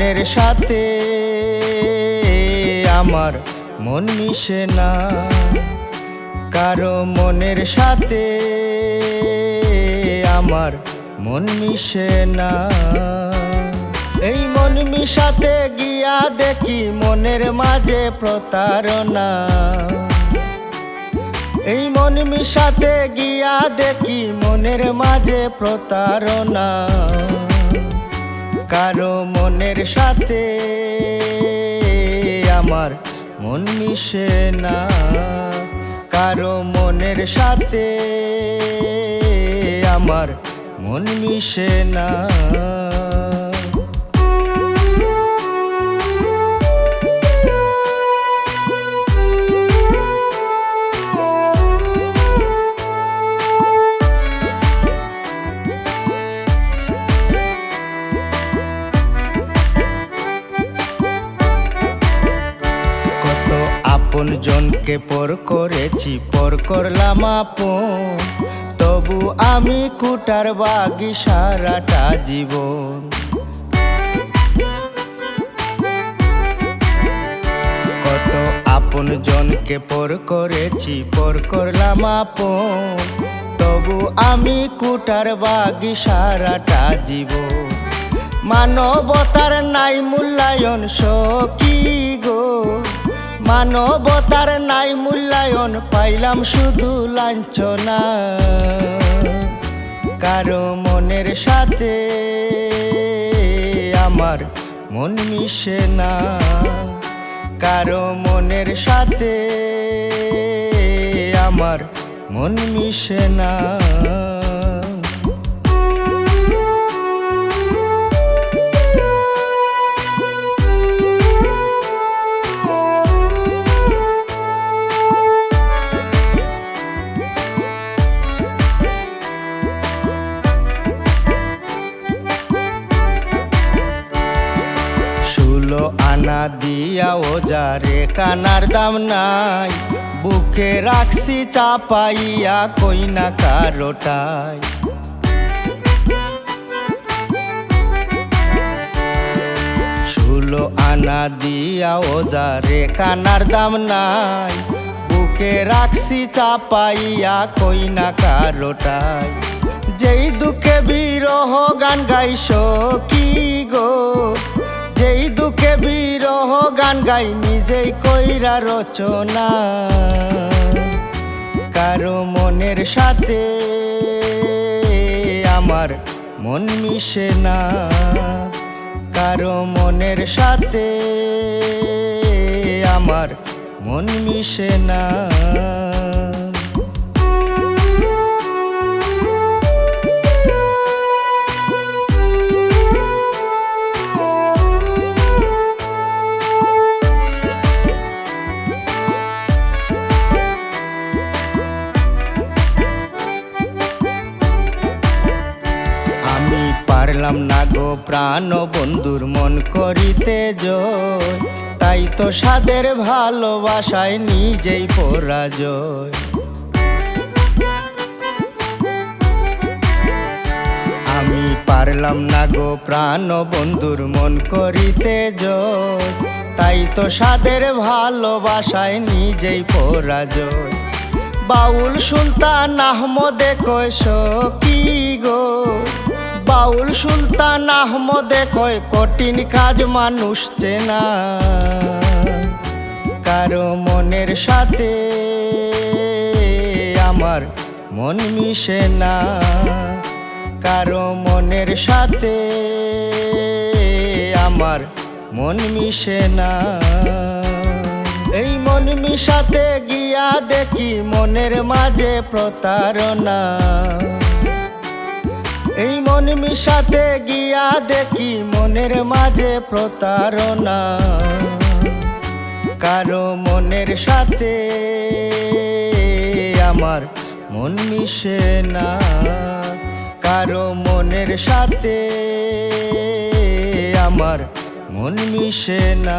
সাথে আমার মন মিশে না। কারও মনের সাথে আমার মন মিশে না। এই মন মিশাতে গিয়া দেখি মনের মাঝে প্রতারণা। এই মন মিশাতে গিয়া দেখি মনের মাঝে প্রতারণা। কারও মনের সাথে আমার মন মিশে না। কারও মনের সাথে আমার মন মিশে না। আপন জনকে পর করেছি, পর করলাম আপন। তবু আমি কুটার বাগি সারাটা জীবন। কত আপন জনকে পর করেছি, পর করলাম আপন। তবু আমি কুটার বাগি সারাটা জীবন। মানবতার নাই মূল্যায়ন সকি গো। মানবতার নাই মূল্যায়ন, পাইলাম শুধু লাঞ্ছনা। কারও মনের সাথে আমার মন মিশে না। কারও মনের সাথে আমার মন মিশে না। ষোলো আনা দিয়া ওজারে কানার দাম নাই। বুকে রাখছি চাপাইয়া কইনা কারোটাই। ষোলো আনা দিয়া ওজারে কানার দাম নাই। বুকে রাখছি চাপাইয়া কইনা কারোটাই। যেই দুঃখে বিরহ গান গাইছ কি গান গাই নিজেই কইরা রচনা। কারও মনের সাথে আমার মন মিশে না। কারও মনের সাথে আমার মন মিশে না। পারলাম না গো প্রাণ বন্ধুর মন করিতে জয়। তাই তো সাদের ভালোবাসায় নিজেই পরাজয়। আমি পারলাম না গো প্রাণ বন্ধুর মন করিতে জয়। তাই তো সাদের ভালোবাসায় নিজেই পরাজয়। বাউল সুলতান আহমদে কয়স কি গো বাউল সুলতান আহমদে কয় কঠিন কাজ মানুষ চেনা। কারও মনের সাথে আমার মন মিশে না। কারও মনের সাথে আমার মন মিশে না। এই মন মিশাতে গিয়া দেখি মনের মাঝে প্রতারণা। এই মন মিশাতে গিয়া দেখি মনের মাঝে প্রতারণা। কারও মনের সাথে আমার মন মিশে না। কারও মনের সাথে আমার মন মিশে না।